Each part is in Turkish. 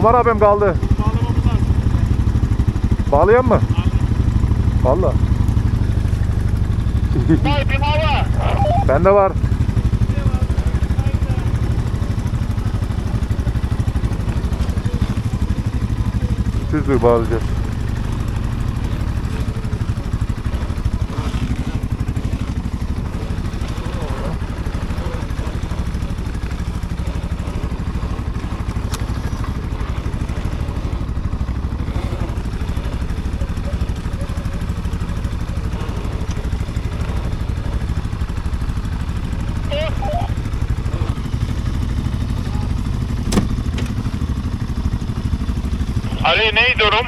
Omar abim kaldı. Bağlamamız lazım. Bağlayan mı? Valla. Kalbim hava. Bende var. Düzdür bağlayacağız. Ali ne durum?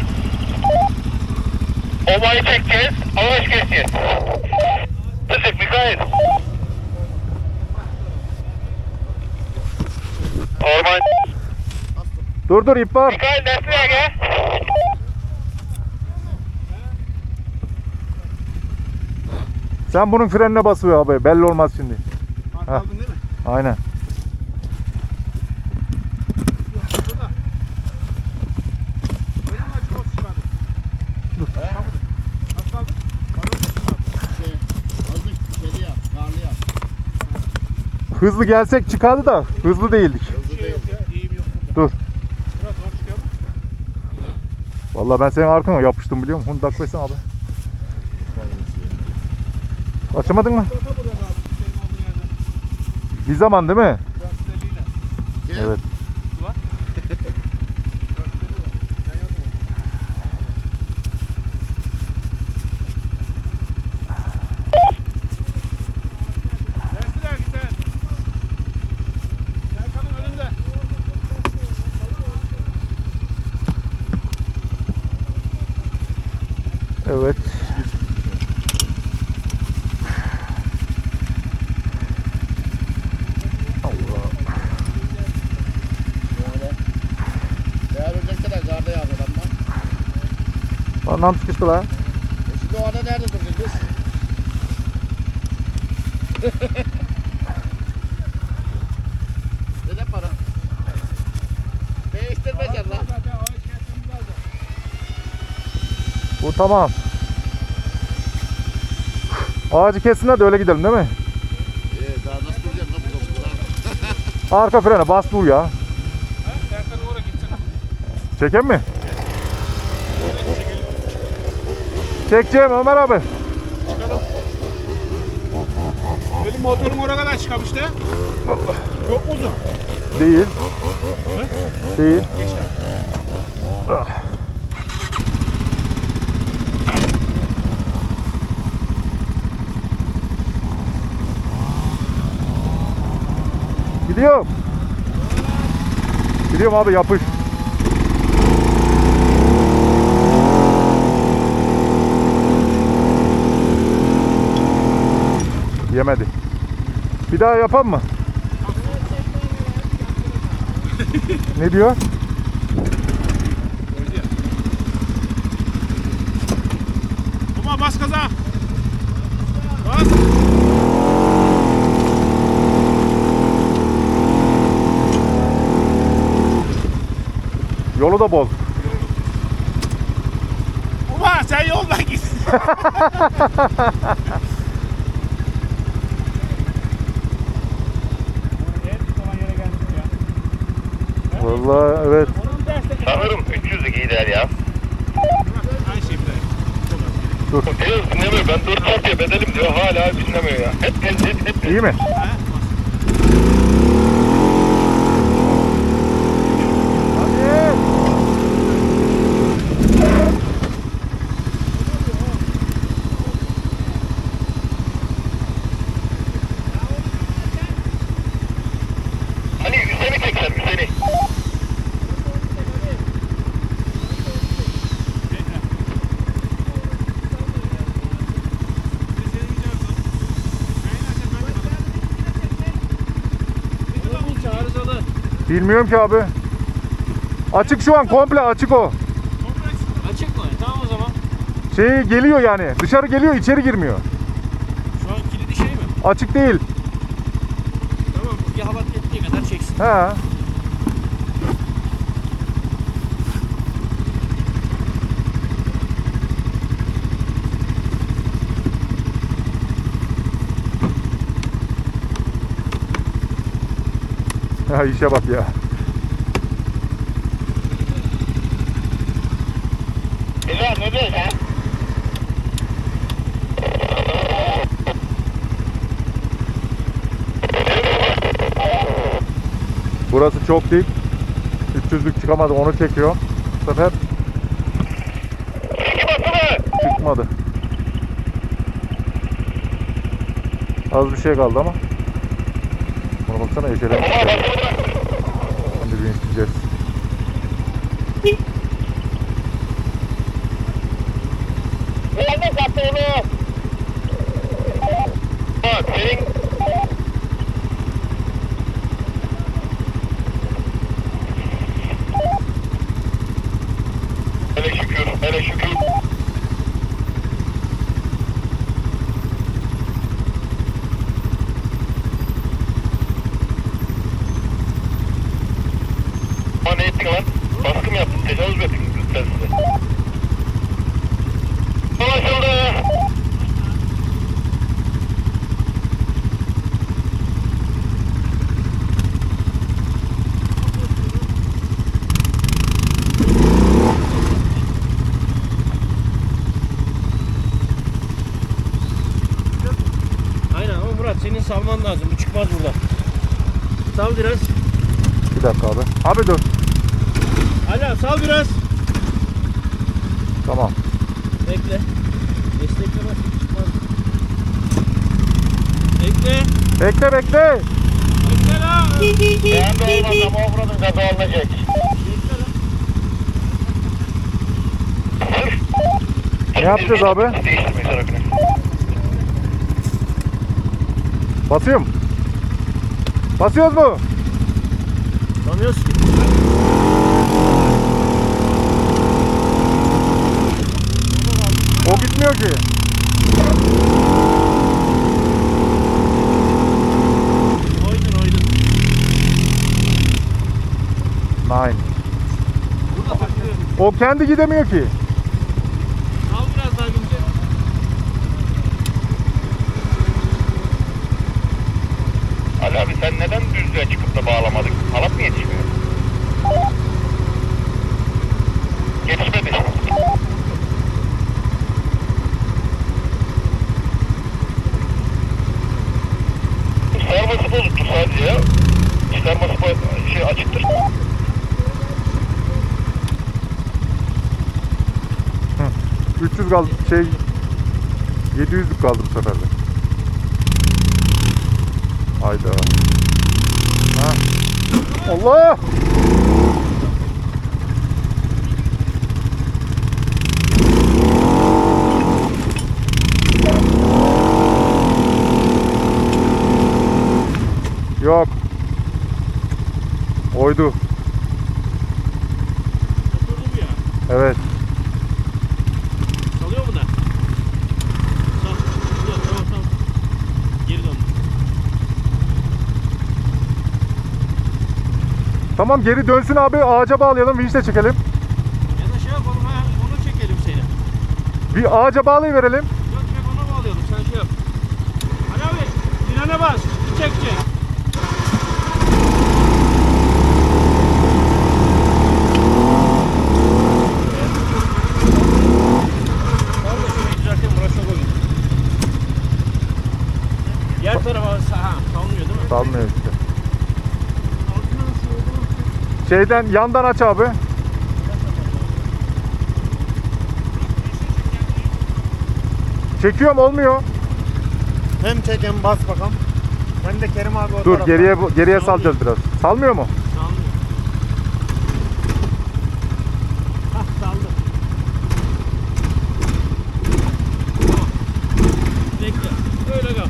Obayı çekeceğiz. Avaş geçeceğiz. Sık Mikail. Orman. Dur dur ip var. Mikail dersine gel. Sen bunun frenine basıyor abi. Belli olmaz şimdi. Aldın değil mi? Aynen. Burada. Öyle mi açık olsun çıkardı? Dur. Nasıl kaldın? Şey, azıcık şeyli yap, karlı yap. Hızlı gelsek çıkardı da hızlı değildik. Şey. Dur. Vallahi ben senin arkana yapıştım biliyor musun? Bunu taklasın abi. Açamadın mı? Bir zaman değil mi? Evet. Var. Gazeteli var. Sen yazma. Dersine git sen. Serkan'ın önünde. Evet. Adamlar. Anlam sıkıştı la. E şimdi o arada nerede duracağız biz? ne para? Değiştirmeyeceğim lan. Zaten ağaç kesmemiz lazım. Bu tamam. Ağacı kessinler de öyle gidelim değil mi? Ee, daha nasıl duracağız lan burada burada? Arka frene bas dur ya. Çeken mi? Çekeceğim Ömer abi. Benim motorum oraya kadar çıkam işte. Çok uzun. Değil. Değil. Ah. Gidiyorum abi yapış. Yemedi. Bir daha yapalım mı? ne diyor? Baba bas gaza. Bas. Yolu da boz. Baba sen yoldan git. Vallahi evet. Sanırım 300'lük gider ya. Aynı bir de. Diyor dinlemiyor. Ben 4 çarpıya bedelim diyor. Hala dinlemiyor ya. Hep hep hep hep. İyi mi? Ha? Bilmiyorum ki abi. Açık şu an komple açık o. Açık mı? Tamam o zaman. Şey geliyor yani. Dışarı geliyor içeri girmiyor. Şu an kilidi şey mi? Açık değil. Tamam. Bir hava ettiği kadar çeksin. He. Ya işe bak ya. Bilal ne diyorsun sen? Burası çok dik. 300'lük çıkamadı onu çekiyor. Bu sefer çıkmadı. Az bir şey kaldı ama. Buna baksana yeşeren. Ama bak bırak. Şimdi bir isteyeceğiz. Yalnız attı onu. Bak senin Hele şükür, hele şükür. Ama ne ettin lan? Mü ettin lütfen size? Anlaşıldı. Aynen ama Murat senin salman lazım. Bu çıkmaz buradan. Sal biraz. Bir dakika abi. Abi dur. Hala sal biraz. Tamam. Bekle. Destekleme çıkmaz. Bekle. Bekle bekle. Bekle la. Ben de olmaz ama offroad'un gazı alınacak. Bekle la. Ne yapacağız abi? Değiştirmeyiz arabını. Basıyorum. Basıyoruz mu? Tanıyoruz ki. Gitmiyor ki. Oydun oydun. Nine. Burada takılıyor. O kendi gidemiyor ki. Sal biraz daha günce. Ali abi sen neden düzlüğe çıkıp da bağlamadın? Halat mı yetişmiyor? Yetişmedi. Sarması bozuktu sadece ya. Çıkarması şey açıktır. Hı. 300 kaldı. Şey 700'lük kaldı bu sefer de. Hayda. Ha. Allah! Yok. Oydu. Oturdu mu ya? Evet. Salıyor mu da? Sal. Dur, tamam tamam. Geri dön. Tamam geri dönsün abi. Ağaca bağlayalım. Vinçle çekelim. Ya da şey yapalım ha. Onu çekelim seni. Bir ağaca bağlayıverelim. Yok çek ona bağlayalım. Sen şey yap. Ali abi. Frene bas. Çek çek. Tamam da şurayı düzeltelim. Burası çok uygun. Diğer tarafa ha, Salmıyor işte. Şeyden yandan aç abi. Çekiyorum olmuyor. Hem çek hem bas bakalım. Hem de Kerim abi o Dur tarafta. geriye geriye salacağız biraz. Salmıyor mu? Salmıyor. Hah saldı. Tamam. Bekle. Öyle kal.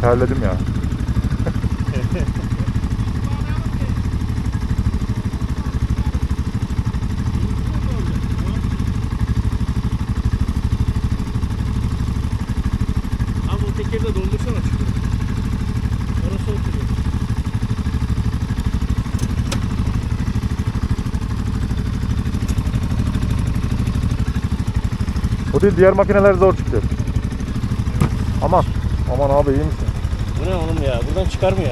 Terledim ya. Abi o tekeri de doldursana. Orası oturuyor. O değil diğer makineler zor çıkacak. Aman. Aman abi iyi misin? Bu ne oğlum ya? Buradan çıkarmıyor.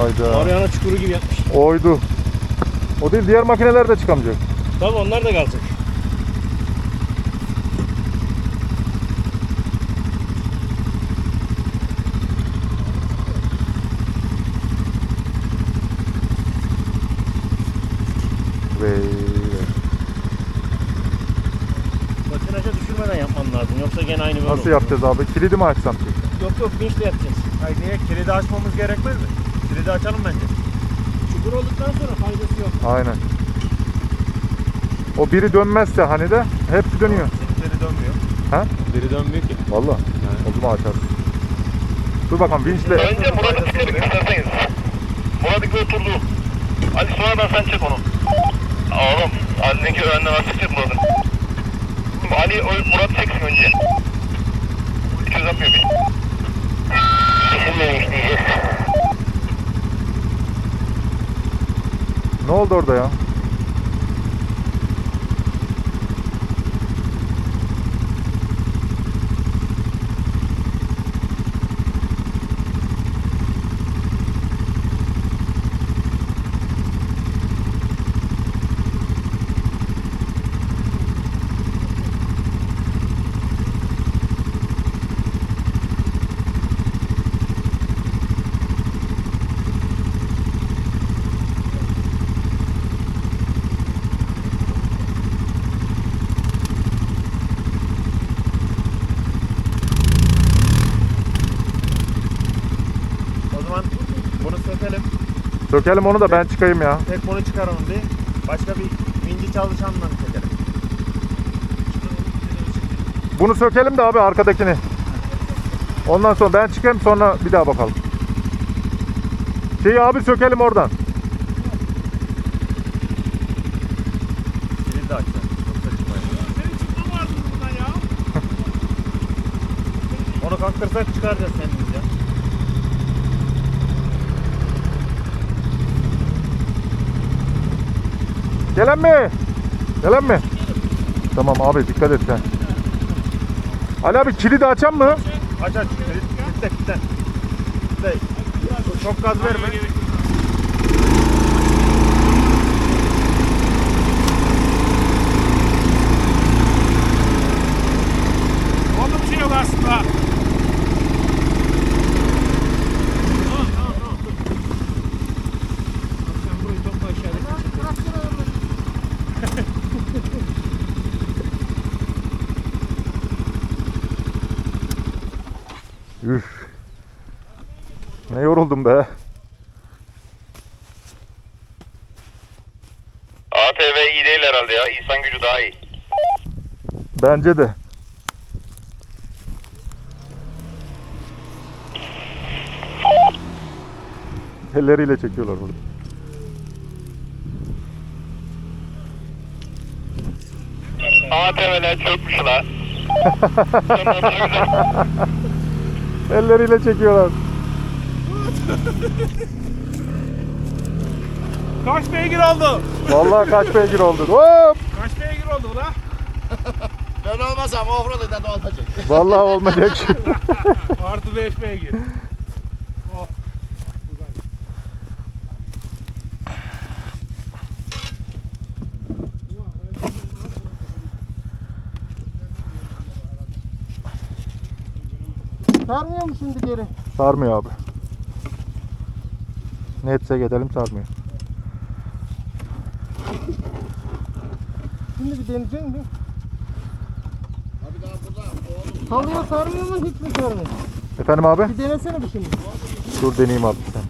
Hayda. Mariana çukuru gibi yapmış. Oydu. O değil diğer makineler de çıkamayacak. Tabii onlar da kalacak. Patinaja düşürmeden yapman lazım. Yoksa gene aynı böyle Nasıl olur. yapacağız abi? Kilidi mi açsam ki? Yok yok vinçle yapacağız. Hayır niye? Kilidi açmamız gerekmez mi? Kilidi açalım bence. Çukur olduktan sonra faydası yok. Aynen. O biri dönmezse hani de hepsi dönüyor. Geri dönmüyor. Ha? Geri dönmüyor ki. Valla. O zaman açarız. Dur bakalım vinçle. Önce Murat'ı çekelim isterseniz. Murat iki oturdu. Ali sonradan sen çek onu. Oğlum Ali'ninki önden artık çek Murat'ın. Ali o- Murat çeksin önce. Hiç uzatmıyor bir. Kesinle işleyeceğiz. Ne oldu orada ya? O zaman bunu sökelim. Sökelim onu da ben çıkayım ya. Tek bunu çıkaralım diye. Başka bir vinci çalışanla çekelim. Bunu sökelim de abi arkadakini. Ondan sonra ben çıkayım sonra bir daha bakalım. Şeyi abi sökelim oradan. Kilidi de açacağız. Yoksa çıkmayız. Senin çıkma vardı buradan ya. Onu kalktırsak çıkaracağız kendimiz ya. Gelen mi? Gelen mi? Tamam abi dikkat et sen. Ali abi kilidi açan mı? Aç aç. Kilitle. Kilitle. Çok gaz verme. Onda bir şey yok aslında. Tamam tamam tamam. Sen burayı topla aşağıdaki. Üf. Ne yoruldum be. ATV iyi değil herhalde ya. İnsan gücü daha iyi. Bence de. Elleriyle çekiyorlar burada. ATV'ler çökmüş la. Elleriyle çekiyorlar. Kaç beygir oldu? Vallahi kaç beygir oldu. Hop! Kaç beygir oldu la? Ben olmasam offroad'da da olacak. Vallahi olmayacak. Artı 5 beygir. Oh. Sarmıyor mu şimdi geri? Sarmıyor abi. Netse gidelim sarmıyor. Şimdi bir deneyecek mi? Sarıyor sarmıyor mu hiç mi sarmıyor? Efendim abi? Bir denesene bir şimdi. Dur deneyeyim abi sen.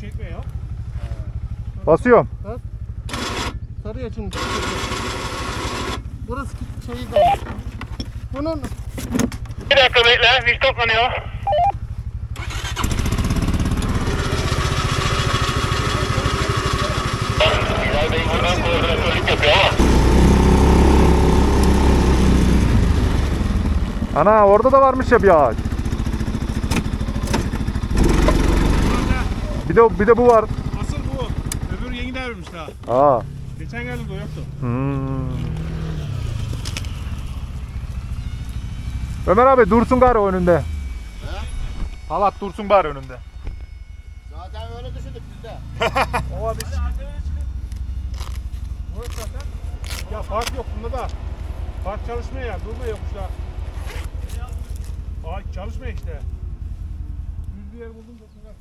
Çekme ya. Basıyorum. Sarıyor şimdi. Burası şeyi de. Bunun Bir dakika bekle. Viş toplanıyor. Ana orada da varmış ya bir ağaç. Bir de bir de bu var. Asıl bu. Öbür yeni devrilmiş daha. Aa. Geçen geldim de yoktu. Hmm. Ömer abi dursun gari önünde. Halat dursun bari önünde. Zaten öyle düşündük biz de. Ova biz. Ya fark yok bunda da. Fark çalışmıyor ya. Durmuyor kuşlar. Ay çalışmıyor işte. Düz bir yer buldum da kuşlar.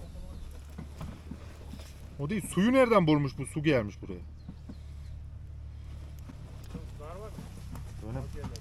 O değil suyu nereden bulmuş bu su gelmiş buraya. Var var. Öyle.